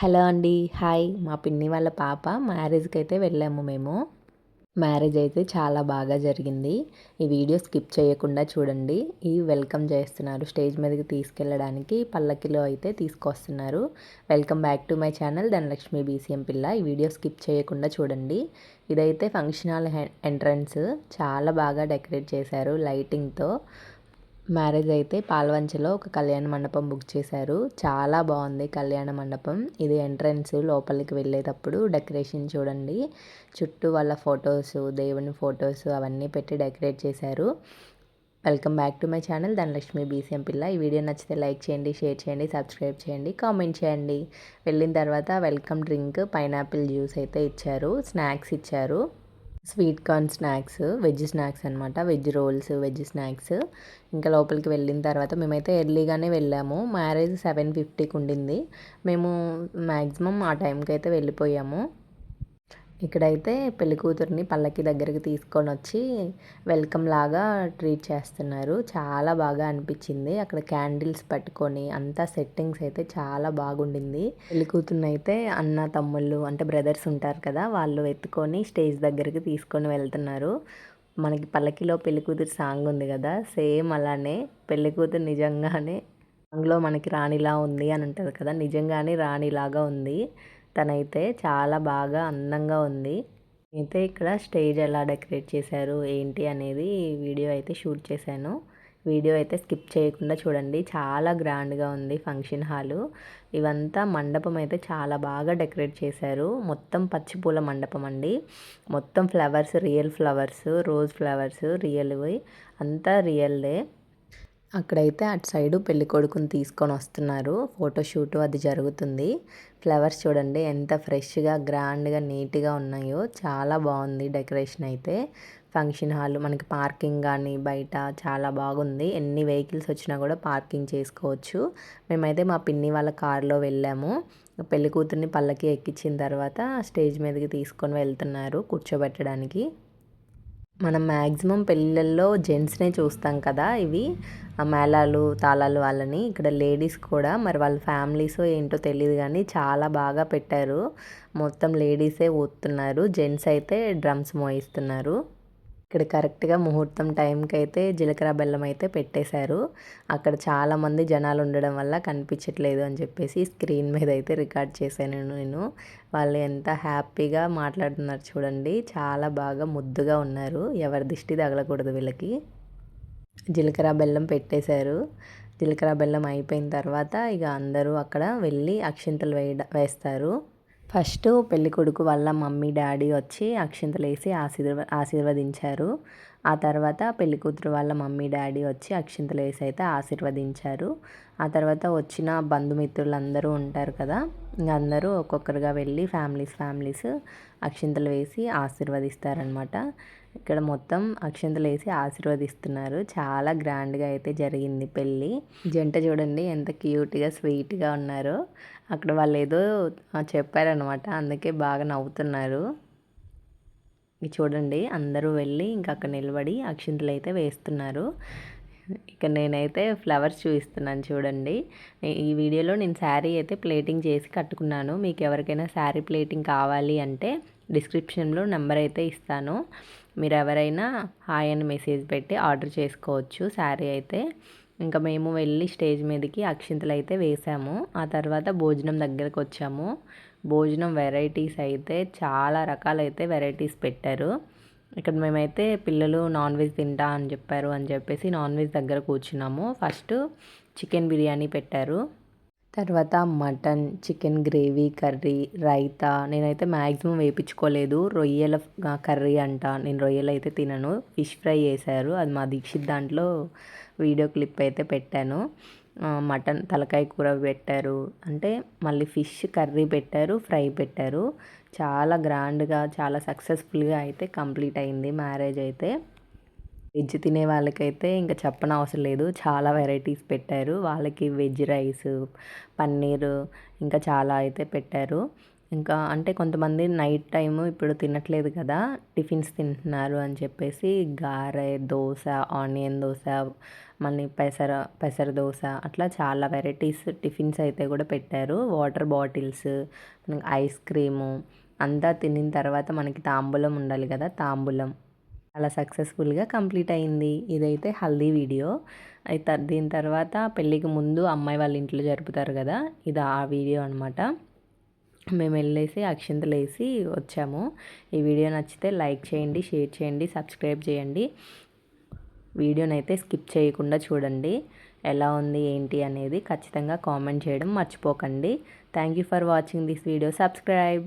Hello అండి hi. మా పిన్ని వాళ్ళ పాప మ్యారేజ్కి అయితే వెళ్ళాము మేము. మ్యారేజ్ అయితే చాలా బాగా జరిగింది. ఈ వీడియో స్కిప్ చేయకుండా చూడండి. ఈ వెల్కమ్ చేస్తున్నారు. స్టేజ్ మీదకి తీసుకెళ్ళడానికి పల్లకిలో అయితే తీసుకొస్తున్నారు. Welcome back to my channel Dhanalakshmi BCM పిల్ల. ఈ వీడియో స్కిప్ చేయకుండా చూడండి. ఇదైతే ఫంక్షన్ హాల్ ఎంట్రన్స్. చాలా బాగా డెకరేట్ చేశారు లైటింగ్తో. మ్యారేజ్ అయితే పాల్వంచలో ఒక కళ్యాణ మండపం బుక్ చేశారు. చాలా బాగుంది కళ్యాణ మండపం. ఇది ఎంట్రన్స్ లోపలికి వెళ్ళేటప్పుడు డెకరేషన్ చూడండి. చుట్టూ వాళ్ళ ఫొటోస్ దేవుని ఫొటోస్ అవన్నీ పెట్టి డెకరేట్ చేశారు. Welcome back to my channel Dhanalakshmi BCM పిల్ల. ఈ వీడియో నచ్చితే లైక్ చేయండి షేర్ చేయండి సబ్స్క్రైబ్ చేయండి కామెంట్ చేయండి. వెళ్ళిన తర్వాత వెల్కమ్ డ్రింక్ పైనాపిల్ జ్యూస్ అయితే ఇచ్చారు. స్నాక్స్ ఇచ్చారు. Sweet corn snacks veg snacks అనమాట వెజ్ రోల్స్ వెజ్ స్నాక్స్. ఇంకా లోపలికి వెళ్ళిన తర్వాత మేమైతే ఎర్లీగానే వెళ్ళాము. మ్యారేజ్ సెవెన్ ఫిఫ్టీకి ఉండింది. మేము మ్యాక్సిమం ఆ టైంకి అయితే వెళ్ళిపోయాము. ఇక్కడైతే పెళ్ళి కూతుర్ని పల్లకి దగ్గరికి తీసుకొని వచ్చి వెల్కమ్ లాగా ట్రీట్ చేస్తున్నారు. చాలా బాగా అనిపించింది. అక్కడ క్యాండిల్స్ పట్టుకొని అంతా సెట్టింగ్స్ అయితే చాలా బాగుండింది. పెళ్ళి కూతుర్ని అయితే అన్న తమ్ముళ్ళు అంటే బ్రదర్స్ ఉంటారు కదా వాళ్ళు ఎత్తుకొని స్టేజ్ దగ్గరికి తీసుకొని వెళ్తున్నారు. మనకి పల్లకిలో పెళ్ళి కూతురు సాంగ్ ఉంది కదా సేమ్ అలానే పెళ్ళి కూతురు నిజంగానే సాంగ్లో మనకి రాణిలా ఉంది అని ఉంటుంది కదా నిజంగానే రాణిలాగా ఉంది. తనైతే చాలా బాగా అందంగా ఉంది. అయితే ఇక్కడ స్టేజ్ ఎలా డెకరేట్ చేశారు ఏంటి అనేది వీడియో అయితే షూట్ చేశాను. వీడియో అయితే స్కిప్ చేయకుండా చూడండి. చాలా గ్రాండ్గా ఉంది ఫంక్షన్ హాలు. ఇవంతా మండపం అయితే చాలా బాగా డెకరేట్ చేశారు. మొత్తం పచ్చిపూల మండపం అండి. మొత్తం flowers real flowers rose flowers రియల్వి. అంతా రియల్దే. అక్కడైతే అటు సైడు పెళ్ళి కొడుకుని తీసుకొని వస్తున్నారు. ఫోటోషూట్ అది జరుగుతుంది. ఫ్లవర్స్ చూడండి ఎంత ఫ్రెష్గా గ్రాండ్గా నీట్గా ఉన్నాయో. చాలా బాగుంది డెకరేషన్ అయితే. ఫంక్షన్ హాల్ మనకి పార్కింగ్ కానీ బయట చాలా బాగుంది. ఎన్ని వెహికల్స్ వచ్చినా కూడా పార్కింగ్ చేసుకోవచ్చు. మేమైతే మా పిన్ని వాళ్ళ కారులో వెళ్ళాము. పెళ్ళి కూతుర్ని పల్లకి ఎక్కించిన తర్వాత స్టేజ్ మీదకి తీసుకొని వెళ్తున్నారు కూర్చోబెట్టడానికి. మనం మ్యాక్సిమం పెళ్ళిళ్ళల్లో జెంట్స్నే చూస్తాం కదా ఇవి. మేళాలు తాళాలు వాళ్ళని. ఇక్కడ లేడీస్ కూడా. మరి వాళ్ళ ఫ్యామిలీస్ ఏంటో తెలియదు కానీ చాలా బాగా పెట్టారు. మొత్తం లేడీసే ఊతున్నారు జెంట్స్ అయితే డ్రమ్స్ మోయిస్తున్నారు. ఇక్కడ కరెక్ట్గా ముహూర్తం టైంకి అయితే జీలకర్ర బెల్లం అయితే పెట్టేశారు. అక్కడ చాలామంది జనాలు ఉండడం వల్ల కనిపించట్లేదు అని చెప్పేసి స్క్రీన్ మీద అయితే రికార్డ్ చేశాను నేను. వాళ్ళు ఎంత హ్యాపీగా మాట్లాడుతున్నారు చూడండి. చాలా బాగా ముద్దుగా ఉన్నారు. ఎవరి దిష్టి తగలకూడదు వీళ్ళకి. జీలకర్ర బెల్లం పెట్టేశారు. జీలకర్ర బెల్లం అయిపోయిన తర్వాత ఇక అందరూ అక్కడ వెళ్ళి అక్షింతలు వేయడం వేస్తారు. ఫస్ట్ పెళ్ళికొడుకు వాళ్ళ మమ్మీ డాడీ వచ్చి అక్షింతలు వేసి ఆశీర్వ ఆశీర్వదించారు. ఆ తర్వాత పెళ్ళి కూతురు వాళ్ళ మమ్మీ డాడీ వచ్చి అక్షింతలు వేసి అయితే ఆశీర్వదించారు. ఆ తర్వాత వచ్చిన బంధుమిత్రులు అందరూ ఉంటారు కదా అందరూ ఒక్కొక్కరుగా వెళ్ళి ఫ్యామిలీస్ ఫ్యామిలీస్ అక్షింతలు వేసి ఆశీర్వదిస్తారనమాట ఇక్కడ మొత్తం అక్షంతలు వేసి ఆశీర్వదిస్తున్నారు. చాలా గ్రాండ్గా అయితే జరిగింది పెళ్ళి. జంట చూడండి ఎంత క్యూట్గా స్వీట్గా ఉన్నారో. అక్కడ వాళ్ళు ఏదో చెప్పారనమాట అందుకే బాగా నవ్వుతున్నారు. చూడండి అందరూ వెళ్ళి ఇంకా అక్కడ నిలబడి అక్షింతలు అయితే వేస్తున్నారు. ఇక నేనైతే ఫ్లవర్స్ చూపిస్తున్నాను చూడండి. ఈ వీడియోలో నేను శారీ అయితే ప్లేటింగ్ చేసి కట్టుకున్నాను. మీకు ఎవరికైనా శారీ ప్లేటింగ్ కావాలి అంటే డిస్క్రిప్షన్లో నెంబర్ అయితే ఇస్తాను. మీరు ఎవరైనా హాయ్ అని మెసేజ్ పెట్టి ఆర్డర్ చేసుకోవచ్చు శారీ అయితే. ఇంకా మేము వెళ్ళి స్టేజ్ మీదకి అక్షింతలు అయితే వేసాము. ఆ తర్వాత భోజనం దగ్గరకు వచ్చాము. భోజనం వెరైటీస్ అయితే చాలా రకాలైతే వెరైటీస్ పెట్టారు. ఇక్కడ మేమైతే పిల్లలు నాన్ వెజ్ తింటా అని చెప్పారు అని చెప్పేసి నాన్ వెజ్ దగ్గర కూర్చున్నాము. ఫస్ట్ చికెన్ బిర్యానీ పెట్టారు. తర్వాత mutton chicken gravy curry raita. నేనైతే మ్యాక్సిమం వేయించుకోలేదు. రొయ్యల కర్రీ అంట. నేను రొయ్యలు అయితే తినను. ఫిష్ ఫ్రై చేశారు. అది మా దీక్షిత్ దాంట్లో వీడియో క్లిప్ అయితే పెట్టాను. మటన్ తలకాయ కూర పెట్టారు. అంటే మళ్ళీ ఫిష్ కర్రీ పెట్టారు ఫ్రై పెట్టారు. చాలా గ్రాండ్గా చాలా సక్సెస్ఫుల్గా అయితే కంప్లీట్ అయింది మ్యారేజ్ అయితే. వెజ్ తినే వాళ్ళకైతే ఇంకా చెప్పనవసరం లేదు. చాలా వెరైటీస్ పెట్టారు. వాళ్ళకి వెజ్ రైస్ పన్నీరు ఇంకా చాలా అయితే పెట్టారు. ఇంకా అంటే కొంతమంది నైట్ టైము ఇప్పుడు తినట్లేదు కదా టిఫిన్స్ తింటున్నారు అని చెప్పేసి గారె దోశ ఆనియన్ దోశ మళ్ళీ పెసర పెసర దోశ అట్లా చాలా వెరైటీస్ టిఫిన్స్ అయితే కూడా పెట్టారు. వాటర్ బాటిల్స్ ఐస్ క్రీము అంతా తినిన తర్వాత మనకి తాంబూలం ఉండాలి కదా తాంబూలం. అలా సక్సెస్ఫుల్గా కంప్లీట్ అయింది. ఇదైతే హల్దీ వీడియో. అయితే దీని తర్వాత పెళ్ళికి ముందు అమ్మాయి వాళ్ళ ఇంట్లో జరుపుతారు కదా ఇది ఆ వీడియో అనమాట మేము వెళ్ళేసి అక్షింతలు వేసి వచ్చాము. ఈ వీడియో నచ్చితే లైక్ చేయండి షేర్ చేయండి సబ్స్క్రైబ్ చేయండి. వీడియోనైతే స్కిప్ చేయకుండా చూడండి. ఎలా ఉంది ఏంటి అనేది ఖచ్చితంగా కామెంట్ చేయడం మర్చిపోకండి. Thank you for watching this video. Subscribe!